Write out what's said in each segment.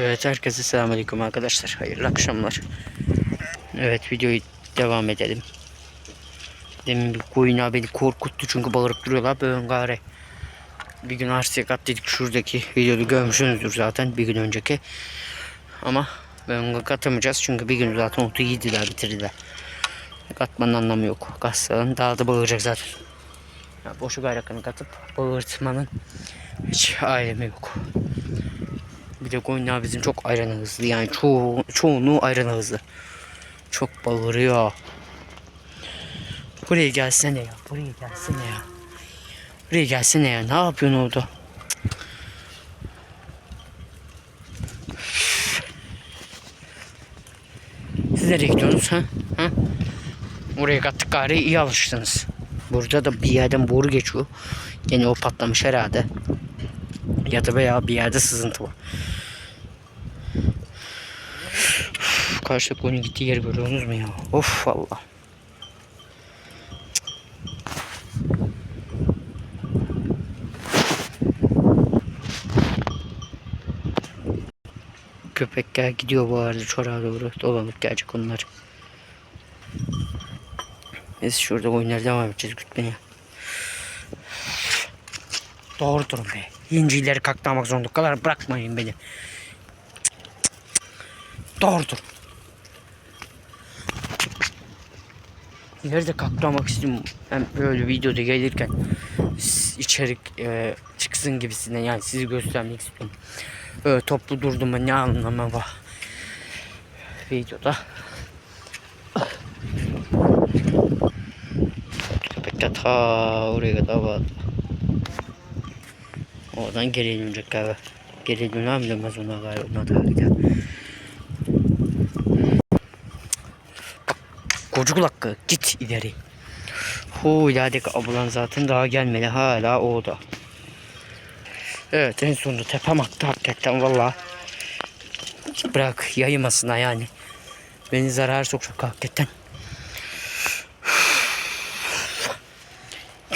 Evet herkese selamünaleyküm arkadaşlar. Hayırlı akşamlar. Evet videoyu devam edelim. Demin bir koyun beni korkuttu çünkü bağırıp duruyorlar. Böyle gari. Bir gün arsaya kattıydık şuradaki videoda görmüşsünüzdür zaten bir gün önceki. Ama ben katamayacağız çünkü bir gün zaten otu yediler bitirdiler. Katmanın anlamı yok. Kasların daha da bağıracak zaten. Ya boşu gayrakını katıp bağırtmanın hiç alemi yok. Bir de koyunlar bizim çok ayranı hızlı. Yani çoğu, çoğunluğu ayranı hızlı. Çok bağırıyor. Buraya gelsene ya. Buraya gelsene ya. Buraya gelsene ya. Ne yapıyorsun orada? Siz nereye gidiyorsunuz ha? ha? Oraya kattık gari iyi alıştınız. Burada da bir yerden boru geçiyor. Yine o patlamış herhalde. Ya da veya bir yerde sızıntı var. Karşı koyun gittiği yeri görüyorsunuz mu ya? Of valla. Köpekler gidiyor bu arada çorağa doğru dolanıp gelecek onlar. Biz şurada oyunlara devam edeceğiz gütmeye. Doğru durun be. İncileri kaklamak zorunda kadar bırakmayın beni. Doğru durun. Nerede kaklamak istiyorum. Hem böyle videoda gelirken içerik e, çıksın gibisinden yani sizi göstermek istiyorum. Böyle toplu durdum ne anlamı var. Videoda. Köpekler ta oraya kadar vardı. Oradan geriye dönecek galiba. Geriye döner mi dönmez ona galiba ona daha gider. Kocuk hakkı git ileri. Hu ilerideki ablan zaten daha gelmedi hala orada. Evet en sonunda tepem attı hakikaten valla. Bırak yaymasına yani. Beni zarar sokacak hakikaten.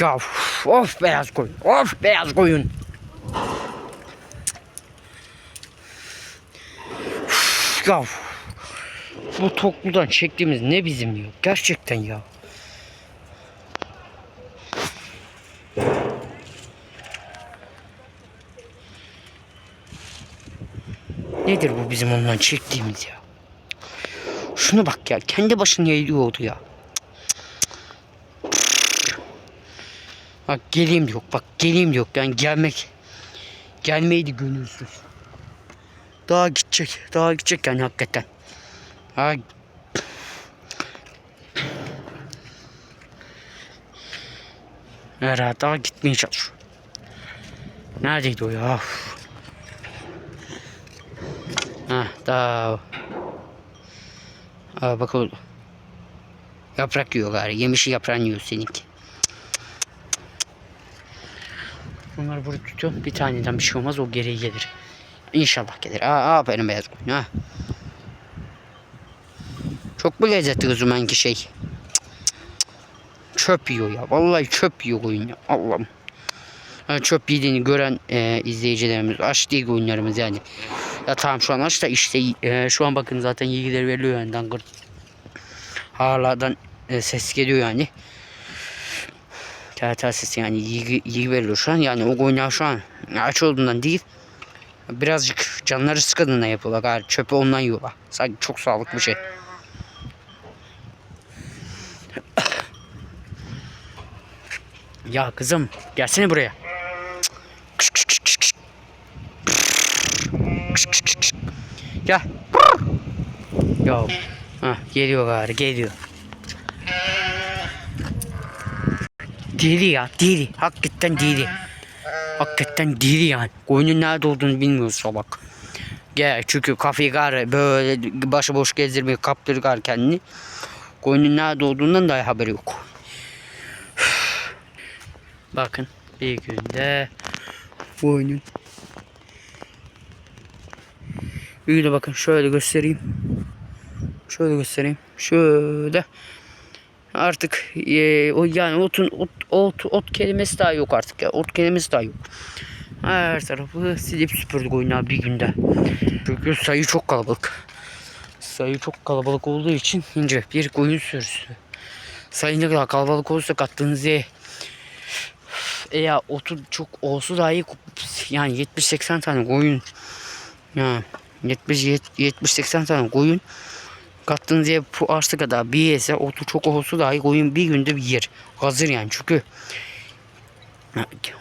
Ya of beyaz koyun. Of beyaz koyun. Ya bu tokludan çektiğimiz ne bizim ya? Gerçekten ya. Nedir bu bizim ondan çektiğimiz ya? Şuna bak ya. Kendi başına yayılıyordu ya. Bak geleyim yok. Bak geleyim yok. Yani gelmek gelmeydi gönülsüz. Daha gidecek. Daha gidecek yani hakikaten. Ha. Herhalde daha gitmeye çalışıyor. Neredeydi o ya? Ha daha. Aa bak oldu. Yaprak yiyor gari. Yemişi yaprağını yiyor seninki. Bunları burada tutuyorum. Bir taneden bir şey olmaz. O geri gelir. İnşallah gelir. Aa, aferin beyaz koyun ha. Çok mu lezzetli kızımanki şey? Çöp yiyor ya. Vallahi çöp yiyor koyun ya. Allah'ım. Ha, çöp yediğini gören e, izleyicilerimiz aç değil koyunlarımız yani. Ya tamam şu an aç da işte e, şu an bakın zaten ilgileri veriliyor yani dangır. Haladan e, ses geliyor yani. Tel sesi yani ilgi, ilgi veriliyor şu an. Yani o koyunlar şu an aç olduğundan değil. Birazcık canları sıkıldığından yapıyorlar. Galiba çöpü ondan yiyorlar. Sanki çok sağlıklı bir şey. Ya kızım gelsene buraya. Gel. Ya. Ha, geliyor gari geliyor. Deli ya deli. Hakikaten deli. Hakikaten deli yani. Koyunun nerede olduğunu bilmiyoruz salak. Gel çünkü kafayı gar böyle başıboş gezdirmeye kaptırır gar kendini. Koyunun nerede olduğundan da haberi yok. Bakın bir günde koyunun bir de bakın şöyle göstereyim. Şöyle göstereyim. Şöyle artık e, o yani otun ot, ot ot kelimesi daha yok artık ya. Ot kelimesi daha yok. Her tarafı silip süpürdük oyuna bir günde. Çünkü sayı çok kalabalık. Sayı çok kalabalık olduğu için ince bir koyun sürüsü. Sayı ne kadar kalabalık olursa kattığınız ye eğer otu çok olsa dahi yani 70-80 tane koyun ya 70-80 tane koyun kattığınız bu arsa kadar bir yese otu çok olsa dahi koyun bir günde bir yer. Hazır yani çünkü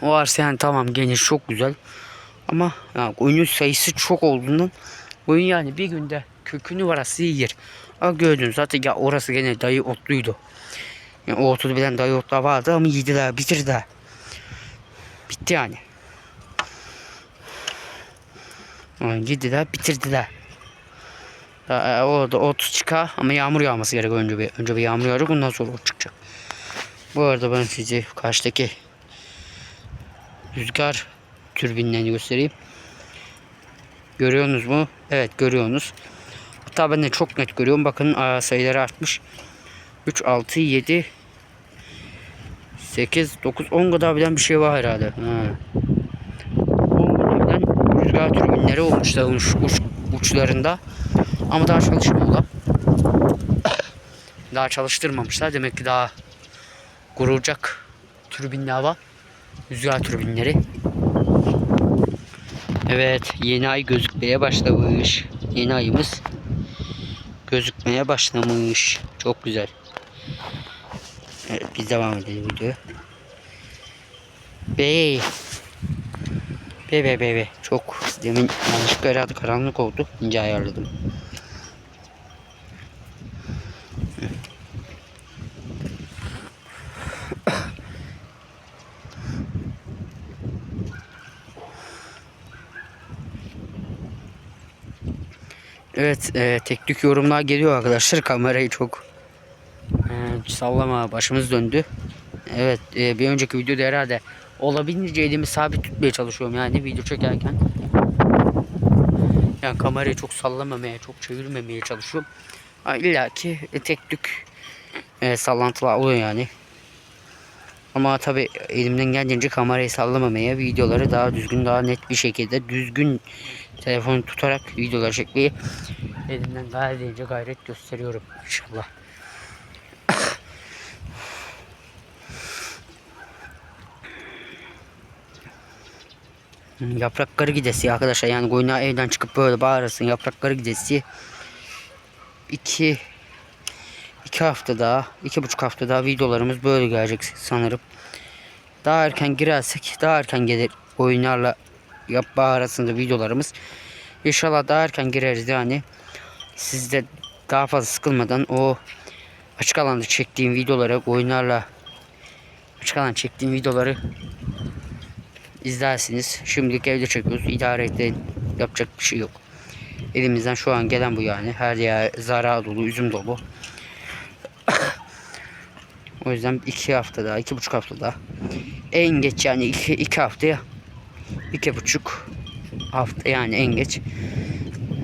o arsa yani tamam geniş çok güzel ama yani koyunun sayısı çok olduğundan koyun yani bir günde kökünü varası yer. Ama gördün zaten ya orası gene dayı otluydu. Yani o otu bilen dayı otlar vardı ama yediler bitirdiler. Bitti yani. Yani yediler bitirdiler. Daha, e, orada ot çıkar ama yağmur yağması gerek önce bir önce bir yağmur yağacak ondan sonra ot çıkacak. Bu arada ben size karşıdaki rüzgar türbinlerini göstereyim. Görüyorsunuz mu? Evet görüyorsunuz. Hatta ben de çok net görüyorum. Bakın sayıları artmış. 3, 6, 7, 8, 9, 10 kadar bilen bir şey var herhalde. Ha. 10 kadar bilen rüzgar türbinleri olmuş da uç, uç, uçlarında. Ama daha çalışmıyorlar. Daha çalıştırmamışlar. Demek ki daha kurulacak türbinler var. Rüzgar türbinleri. Evet yeni ay gözükmeye başlamış. Yeni ayımız gözükmeye başlamış. Çok güzel. Evet biz devam edelim videoya. Bey. Be be be be. Çok demin yanlışlıkla herhalde karanlık oldu. İnce ayarladım. Evet, e, tek tük yorumlar geliyor arkadaşlar. Kamerayı çok e, sallama, başımız döndü. Evet, e, bir önceki videoda herhalde olabildiğince elimi sabit tutmaya çalışıyorum yani video çekerken. Yani kamerayı çok sallamamaya, çok çevirmemeye çalışıyorum. İlla ki e, tek tük e, sallantılar oluyor yani. Ama tabi elimden geldiğince kamerayı sallamamaya, videoları daha düzgün, daha net bir şekilde düzgün telefonu tutarak videolar çekmeyi elimden geldiğince gayret gösteriyorum inşallah. Yaprakları gidesi arkadaşlar yani koyuna evden çıkıp böyle bağırırsın yaprakları gidesi iki iki hafta daha iki buçuk hafta daha videolarımız böyle gelecek sanırım daha erken girersek daha erken gelir oyunlarla yapma arasında videolarımız İnşallah daha erken gireriz yani siz de daha fazla sıkılmadan o açık alanda çektiğim videoları oyunlarla açık alanda çektiğim videoları izlersiniz. Şimdilik evde çekiyoruz. İdare edin. Yapacak bir şey yok. Elimizden şu an gelen bu yani. Her yer zara dolu, üzüm dolu. O yüzden iki hafta daha, iki buçuk hafta daha. En geç yani iki, iki haftaya iki buçuk hafta yani en geç.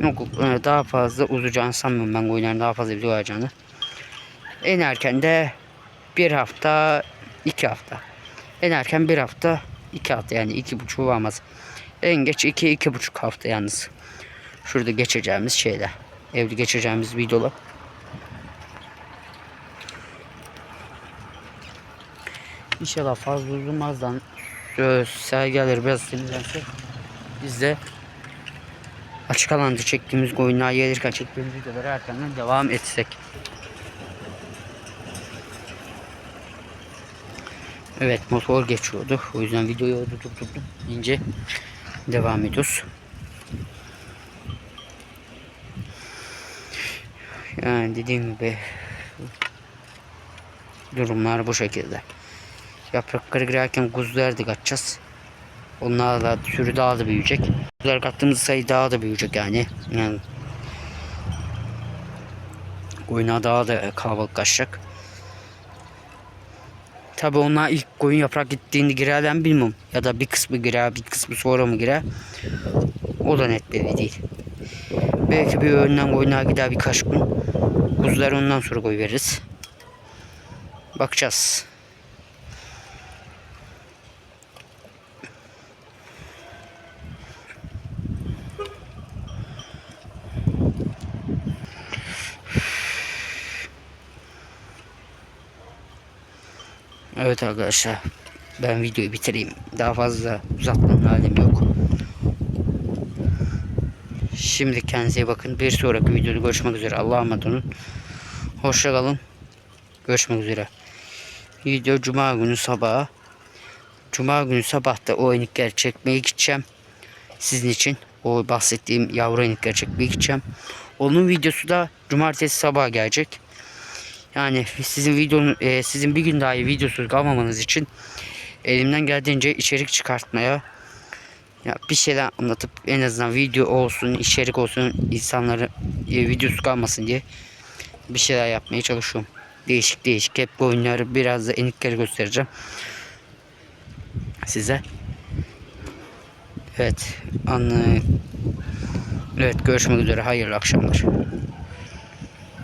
Yok, e, daha fazla uzayacağını sanmıyorum ben oyunların daha fazla video olacağını. En erken de bir hafta, iki hafta. En erken bir hafta, iki hafta yani iki buçuk olmaz. En geç iki, iki buçuk hafta yalnız. Şurada geçeceğimiz şeyler. Evde geçeceğimiz videolar. İnşallah fazla uzunmazdan söz sergiler biraz temizlense biz de açık alanda çektiğimiz oyunlar gelirken çektiğimiz videoları erkenden devam etsek. Evet motor geçiyordu. O yüzden videoyu orada durdurdum. İnce devam ediyoruz. Yani dediğim gibi durumlar bu şekilde. Yaprakları girerken kuzuları da katacağız. Onlar da sürü daha da büyüyecek. Kuzuları kattığımız sayı daha da büyüyecek yani. Yani koyuna daha da kalabalık kaçacak. Tabi onlar ilk koyun yaprak gittiğinde girerden bilmem. Ya da bir kısmı girer bir kısmı sonra mı girer. O da net belli değil. Belki bir önden koyunlar gider birkaç gün. Kuzuları ondan sonra koy veririz. Bakacağız. Evet arkadaşlar. Ben videoyu bitireyim. Daha fazla uzatmanın halim yok. Şimdi kendinize bakın. Bir sonraki videoda görüşmek üzere. Allah'a emanet olun. Hoşça kalın. Görüşmek üzere. Video cuma günü sabahı. Cuma günü sabahta o enikleri çekmeye gideceğim. Sizin için o bahsettiğim yavru enikleri çekmeye gideceğim. Onun videosu da cumartesi sabah gelecek. Yani sizin videonun e, sizin bir gün dahi videosuz kalmamanız için elimden geldiğince içerik çıkartmaya ya bir şeyler anlatıp en azından video olsun, içerik olsun insanları e, videosu kalmasın diye bir şeyler yapmaya çalışıyorum. Değişik değişik hep bu oyunları biraz da enikleri göstereceğim. Size. Evet. Anlı. Evet görüşmek üzere. Hayırlı akşamlar.